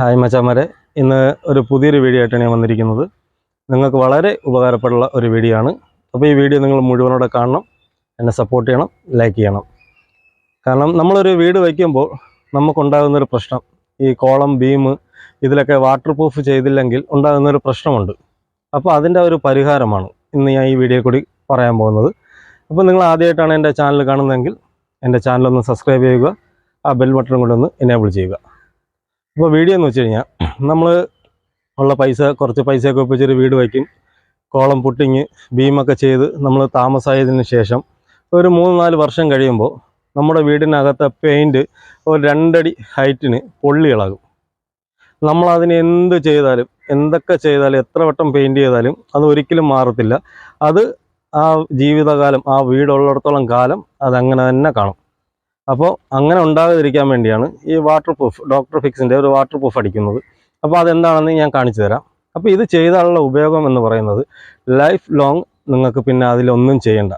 Hi മച്ചാമാരെ. ഇന്ന് ഒരു പുതിയൊരു വീഡിയോ ആയിട്ടാണ് ഞാൻ വന്നിരിക്കുന്നത്. നിങ്ങൾക്ക് വളരെ ഉപകാരപ്പെടുള്ള ഒരു വീഡിയോ ആണ്. അപ്പോൾ ഈ വീഡിയോ നിങ്ങൾ മുഴുവനോടെ കാണണം എന്നെ സപ്പോർട്ട് ചെയ്യണം ലൈക്ക് ചെയ്യണം. കാരണം നമ്മളൊരു വീട് വയ്ക്കുമ്പോൾ നമുക്കുണ്ടാകുന്നൊരു പ്രശ്നം ഈ കോളം ബീം ഇതിലൊക്കെ വാട്ടർ പ്രൂഫ് ചെയ്തില്ലെങ്കിൽ ഉണ്ടാകുന്നൊരു പ്രശ്നമുണ്ട്. അപ്പോൾ അതിന്റെ ഒരു പരിഹാരമാണ് ഇന്ന് ഞാൻ ഈ വീഡിയോ കൂടി പറയാൻ പോകുന്നത്. അപ്പോൾ നിങ്ങൾ ആദ്യമായിട്ടാണ് എന്റെ ചാനൽ കാണുന്നതെങ്കിൽ എന്റെ ചാനലൊന്ന് സബ്സ്ക്രൈബ് ചെയ്യുക ആ ബെൽ ബട്ടൺ കൂടെ ഒന്ന് എനേബിൾ ചെയ്യുക. ഇപ്പോൾ വീഡിയോ എന്ന് വെച്ച് കഴിഞ്ഞാൽ നമ്മൾ ഉള്ള പൈസ കുറച്ച് പൈസയൊക്കെ ഒപ്പിച്ചൊരു വീട് വയ്ക്കും. കോളം പുട്ടിങ് ബീമൊക്കെ ചെയ്ത് നമ്മൾ താമസമായതിന് ശേഷം ഒരു മൂന്ന് നാല് വർഷം കഴിയുമ്പോൾ നമ്മുടെ വീടിനകത്തെ പെയിന്റ് ഒരു രണ്ടടി ഹൈറ്റിന് പൊള്ളികളാകും. നമ്മളതിന് എന്ത് ചെയ്താലും എന്തൊക്കെ ചെയ്താലും എത്ര വട്ടം പെയിന്റ് ചെയ്താലും അത് ഒരിക്കലും മാറത്തില്ല. അത് ആ ജീവിതകാലം ആ വീടുള്ളിടത്തോളം കാലം അതങ്ങനെ തന്നെ കാണും. അപ്പോൾ അങ്ങനെ ഉണ്ടാകാതിരിക്കാൻ വേണ്ടിയാണ് ഈ വാട്ടർ പ്രൂഫ് ഡോക്ടർ ഫിക്സിന്റെ ഒരു വാട്ടർ പ്രൂഫ് അടിക്കുന്നത്. അപ്പോൾ അതെന്താണെന്ന് ഞാൻ കാണിച്ചു തരാം. അപ്പോൾ ഇത് ചെയ്താലുള്ള ഉപയോഗം എന്ന് പറയുന്നത് ലൈഫ് ലോങ് നിങ്ങൾക്ക് പിന്നെ അതിലൊന്നും ചെയ്യേണ്ട.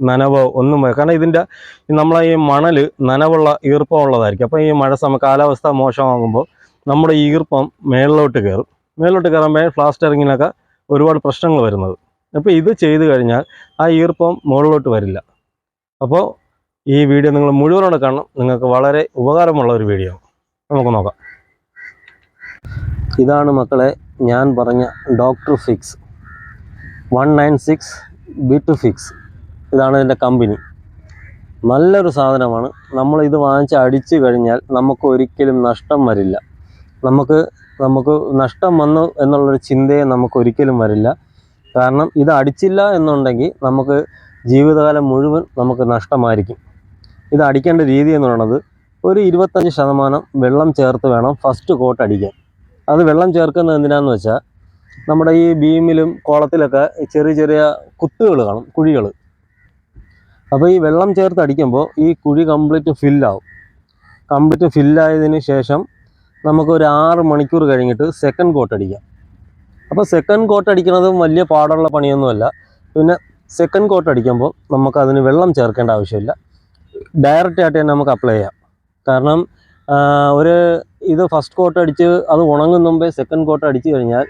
നനവോ ഒന്നും കാരണം ഇതിന്റെ നമ്മളെ ഈ മണൽ നനവുള്ള ഈർപ്പമുള്ളതായിരിക്കും അപ്പോൾ ഈ മഴ സമയം കാലാവസ്ഥ മോശമാകുമ്പോൾ നമ്മുടെ ഈർപ്പം മേളിലോട്ട് കയറും. മേളിലോട്ട് കയറുമ്പോൾ ഫ്ലാസ്റ്ററിങ്ങിനൊക്കെ ഒരുപാട് പ്രശ്നങ്ങൾ വരുന്നത്. അപ്പോൾ ഇത് ചെയ്ത് കഴിഞ്ഞാൽ ആ ഈർപ്പം മുകളിലോട്ട് വരില്ല. അപ്പോൾ ഈ വീഡിയോ നിങ്ങൾ മുഴുവനോടെ കാണണം. നിങ്ങൾക്ക് വളരെ ഉപകാരമുള്ള ഒരു വീഡിയോ. നമുക്ക് നോക്കാം. ഇതാണ് മക്കളെ ഞാൻ പറഞ്ഞ doctor fix one nine six B two fix ഇതാണ് ഇതിന്റെ കമ്പനി നല്ലൊരു സാധനമാണ്. നമ്മൾ ഇത് വാങ്ങിച്ച് അടിച്ചു കഴിഞ്ഞാൽ നമുക്ക് ഒരിക്കലും നഷ്ടം വരില്ല. നമുക്ക് നമുക്ക് നഷ്ടം വന്നു എന്നുള്ളൊരു ചിന്തയെ നമുക്ക് ഒരിക്കലും വരില്ല. കാരണം ഇത് അടിച്ചില്ല എന്നുണ്ടെങ്കിൽ നമുക്ക് ജീവിതകാലം മുഴുവൻ നമുക്ക് നഷ്ടമായിരിക്കും. ഇത് അടിക്കേണ്ട രീതി എന്ന് പറയുന്നത് ഒരു ഇരുപത്തഞ്ച് ശതമാനം വെള്ളം ചേർത്ത് വേണം ഫസ്റ്റ് കോട്ട് അടിക്കാൻ. അത് വെള്ളം ചേർക്കുന്നത് എന്തിനാന്ന് വെച്ചാൽ നമ്മുടെ ഈ ബീമിലും കോളത്തിലൊക്കെ ചെറിയ ചെറിയ കുത്തുകൾ കാണും കുഴികൾ അപ്പോൾ ഈ വെള്ളം ചേർത്ത് അടിക്കുമ്പോൾ ഈ കുഴി കംപ്ലീറ്റ് ഫില്ലാവും കംപ്ലീറ്റ് ഫില്ലായതിന് ശേഷം നമുക്ക് ഒരു ആറ് മണിക്കൂർ കഴിഞ്ഞിട്ട് സെക്കൻഡ് കോട്ട് അടിക്കാം. അപ്പോൾ സെക്കൻഡ് കോട്ട് അടിക്കുന്നതും വലിയ പാടുള്ള പണിയൊന്നുമല്ല. പിന്നെ സെക്കൻഡ് കോട്ട് അടിക്കുമ്പോൾ നമുക്കതിന് വെള്ളം ചേർക്കേണ്ട ആവശ്യമില്ല. ഡയറക്റ്റ് ആയിട്ട് തന്നെ നമുക്ക് അപ്ലൈ ചെയ്യാം. കാരണം ഒരു ഇത് ഫസ്റ്റ് കോട്ട് അടിച്ച് അത് ഉണങ്ങും മുമ്പേ സെക്കൻഡ് കോട്ട് അടിച്ച് കഴിഞ്ഞാൽ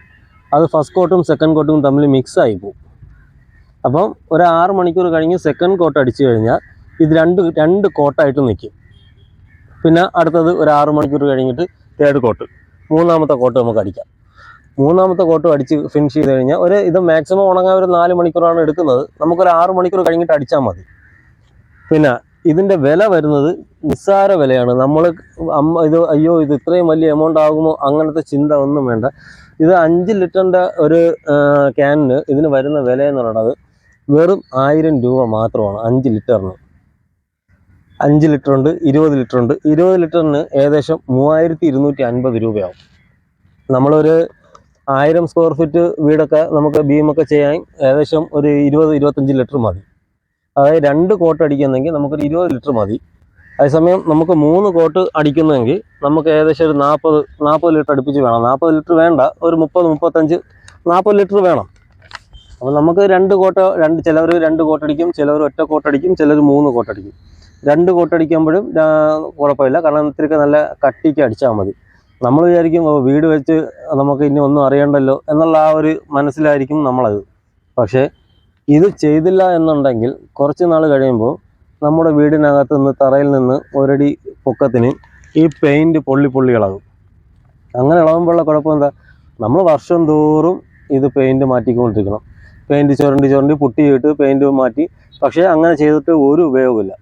അത് ഫസ്റ്റ് കോട്ടും സെക്കൻഡ് കോട്ടും തമ്മിൽ മിക്സ് ആയി പോകും. അപ്പം ഒരു ആറ് മണിക്കൂർ കഴിഞ്ഞ് സെക്കൻഡ് കോട്ട് അടിച്ച് കഴിഞ്ഞാൽ ഇത് രണ്ട് രണ്ട് കോട്ടായിട്ട് നിൽക്കും. പിന്നെ അടുത്തത് ഒരു ആറ് മണിക്കൂർ കഴിഞ്ഞിട്ട് തേർഡ് കോട്ട് മൂന്നാമത്തെ കോട്ട് നമുക്ക് അടിക്കാം. മൂന്നാമത്തെ കോട്ട് അടിച്ച് ഫിനിഷ് ചെയ്ത് കഴിഞ്ഞാൽ ഒരു ഇത് മാക്സിമം ഉണങ്ങാൻ ഒരു നാല് മണിക്കൂറാണ് എടുക്കുന്നത്. നമുക്കൊരു ആറ് മണിക്കൂർ കഴിഞ്ഞിട്ട് അടിച്ചാൽ മതി. പിന്നെ ഇതിന്റെ വില വരുന്നത് നിസ്സാര വിലയാണ്. നമ്മൾ അമ്മ ഇത് അയ്യോ ഇത് ഇത്രയും വലിയ എമൗണ്ട് ആകുമോ? അങ്ങനത്തെ ചിന്ത ഒന്നും വേണ്ട. ഇത് അഞ്ച് ലിറ്ററിന്റെ ഒരു ക്യാനിന് ഇതിന് വരുന്ന വില എന്ന് പറയുന്നത് വെറും ആയിരം രൂപ മാത്രമാണ് അഞ്ച് ലിറ്ററിന്. അഞ്ച് ലിറ്റർ ഉണ്ട് ഇരുപത് ലിറ്റർ ഉണ്ട് ഇരുപത് ലിറ്ററിന് ഏകദേശം മൂവായിരത്തി ഇരുന്നൂറ്റി അൻപത് രൂപയാവും. നമ്മളൊരു ആയിരം സ്ക്വയർ ഫീറ്റ് വീടൊക്കെ നമുക്ക് ബീമൊക്കെ ചെയ്യാൻ ഏകദേശം ഒരു ഇരുപത് ഇരുപത്തഞ്ച് ലിറ്റർ മതി. അതായത് രണ്ട് കോട്ട് അടിക്കുന്നെങ്കിൽ നമുക്കൊരു ഇരുപത് ലിറ്റർ മതി. അതേസമയം നമുക്ക് മൂന്ന് കോട്ട് അടിക്കുന്നെങ്കിൽ നമുക്ക് ഏകദേശം ഒരു നാൽപ്പത് നാൽപ്പത് ലിറ്റർ അടുപ്പിച്ച് വേണം. നാൽപ്പത് ലിറ്റർ വേണ്ട ഒരു മുപ്പത് മുപ്പത്തഞ്ച് നാൽപ്പത് ലിറ്റർ വേണം. അപ്പോൾ നമുക്ക് രണ്ട് കോട്ട് രണ്ട് ചിലവർ രണ്ട് കോട്ടടിക്കും ചിലവർ ഒറ്റ കോട്ടടിക്കും ചിലർ മൂന്ന് കോട്ടടിക്കും രണ്ട് കോട്ടടിക്കുമ്പോഴും കുഴപ്പമില്ല. കാരണം ഇത്തിരിക്ക് നല്ല കട്ടിക്ക് അടിച്ചാൽ മതി. നമ്മൾ വിചാരിക്കും വീട് വെച്ച് നമുക്ക് ഇനി ഒന്നും അറിയണ്ടല്ലോ എന്നുള്ള ആ ഒരു മനസ്സിലായിരിക്കും നമ്മളത്. പക്ഷേ ഇത് ചെയ്തില്ല എന്നുണ്ടെങ്കിൽ കുറച്ച് നാൾ കഴിയുമ്പോൾ നമ്മുടെ വീടിനകത്ത് നിന്ന് തറയിൽ നിന്ന് ഒരടി പൊക്കത്തിന് ഈ പെയിന്റ് പൊള്ളി പൊള്ളി ഇളകും. അങ്ങനെ ഇളകുമ്പോഴുള്ള കുഴപ്പം എന്താ? നമ്മൾ വർഷം തോറും ഇത് പെയിന്റ് മാറ്റിക്കൊണ്ടിരിക്കണം. പെയിന്റ് ചുരണ്ടി ചുരണ്ടി പുട്ടിയിട്ട് പെയിന്റ് മാറ്റി. പക്ഷേ അങ്ങനെ ചെയ്തിട്ട് ഒരു ഉപയോഗമില്ല.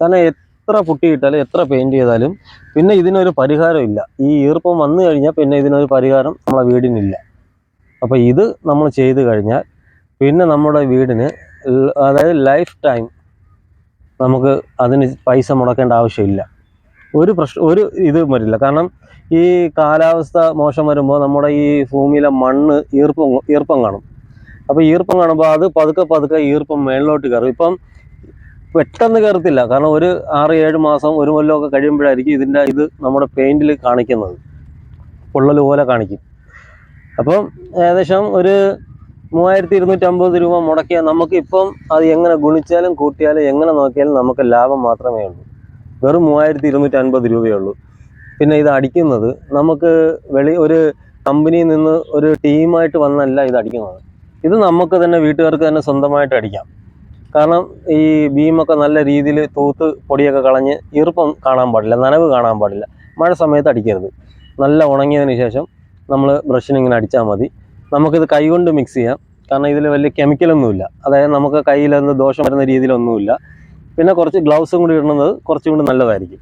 കാരണം എത്ര പുട്ടിയിട്ടാലും എത്ര പെയിന്റ് ചെയ്താലും പിന്നെ ഇതിനൊരു പരിഹാരമില്ല. ഈ ഈർപ്പം വന്നു കഴിഞ്ഞാൽ പിന്നെ ഇതിനൊരു പരിഹാരം നമ്മളെ വീടിനില്ല. അപ്പോൾ ഇത് നമ്മൾ ചെയ്ത് കഴിഞ്ഞാൽ പിന്നെ നമ്മുടെ വീടിന് അതായത് ലൈഫ് ടൈം നമുക്ക് അതിന് പൈസ മുടക്കേണ്ട ആവശ്യമില്ല. ഒരു പ്രശ്നം ഒരു ഇത് വരില്ല. കാരണം ഈ കാലാവസ്ഥ മോശം വരുമ്പോൾ നമ്മുടെ ഈ ഭൂമിയിലെ മണ്ണ് ഈർപ്പം ഈർപ്പം കാണും. അപ്പോൾ ഈർപ്പം കാണുമ്പോൾ അത് പതുക്കെ പതുക്കെ ഈർപ്പം മേളിലോട്ട് കയറും. ഇപ്പം പെട്ടെന്ന് കയറത്തില്ല. കാരണം ഒരു ആറ് ഏഴ് മാസം ഒരു കൊല്ലമൊക്കെ കഴിയുമ്പോഴായിരിക്കും ഇതിന്റെ ഇത് നമ്മുടെ പെയിന്റിൽ കാണിക്കുന്നത്. പൊള്ളൽ പോലെ കാണിക്കും. അപ്പം ഏകദേശം ഒരു മൂവായിരത്തി ഇരുന്നൂറ്റി അമ്പത് രൂപ മുടക്കിയാൽ നമുക്ക് ഇപ്പം അത് എങ്ങനെ ഗുണിച്ചാലും കൂട്ടിയാലും എങ്ങനെ നോക്കിയാലും നമുക്ക് ലാഭം മാത്രമേ ഉള്ളൂ. വെറും മൂവായിരത്തി ഇരുന്നൂറ്റി അൻപത് രൂപയേ ഉള്ളൂ. പിന്നെ ഇത് അടിക്കുന്നത് നമുക്ക് വെളി ഒരു കമ്പനിയിൽ നിന്ന് ഒരു ടീമായിട്ട് വന്നല്ല ഇത് അടിക്കുന്നത്. ഇത് നമുക്ക് തന്നെ വീട്ടുകാർക്ക് തന്നെ സ്വന്തമായിട്ട് അടിക്കാം. കാരണം ഈ ബീമൊക്കെ നല്ല രീതിയിൽ തൂത്ത് പൊടിയൊക്കെ കളഞ്ഞ് ഈർപ്പം കാണാൻ പാടില്ല നനവ് കാണാൻ പാടില്ല. മഴ സമയത്ത് അടിക്കരുത്. നല്ല ഉണങ്ങിയതിന് ശേഷം നമ്മൾ ബ്രഷിനിങ്ങനെ അടിച്ചാൽ മതി. നമുക്കിത് കൈകൊണ്ട് മിക്സ് ചെയ്യാം. കാരണം ഇതിൽ വലിയ കെമിക്കലൊന്നുമില്ല അതായത് നമുക്ക് കയ്യിലൊന്നും ദോഷം വരുന്ന രീതിയിലൊന്നുമില്ല. പിന്നെ കുറച്ച് ഗ്ലൗസും കൂടി ഇടുന്നത് കുറച്ചും കൂടി നല്ലതായിരിക്കും.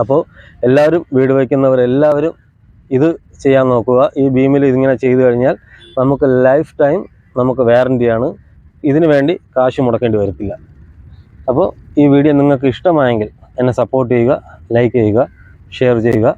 അപ്പോൾ എല്ലാവരും വീട് വയ്ക്കുന്നവരെല്ലാവരും ഇത് ചെയ്യാൻ നോക്കുക. ഈ ബീമിൽ ഇതിങ്ങനെ ചെയ്തു കഴിഞ്ഞാൽ നമുക്ക് ലൈഫ് ടൈം നമുക്ക് വാറന്റിയാണ് ഇതിനു വേണ്ടി കാശ് മുടക്കേണ്ടി വരത്തില്ല. അപ്പോൾ ഈ വീഡിയോ നിങ്ങൾക്ക് ഇഷ്ടമായെങ്കിൽ എന്നെ സപ്പോർട്ട് ചെയ്യുക ലൈക്ക് ചെയ്യുക ഷെയർ ചെയ്യുക.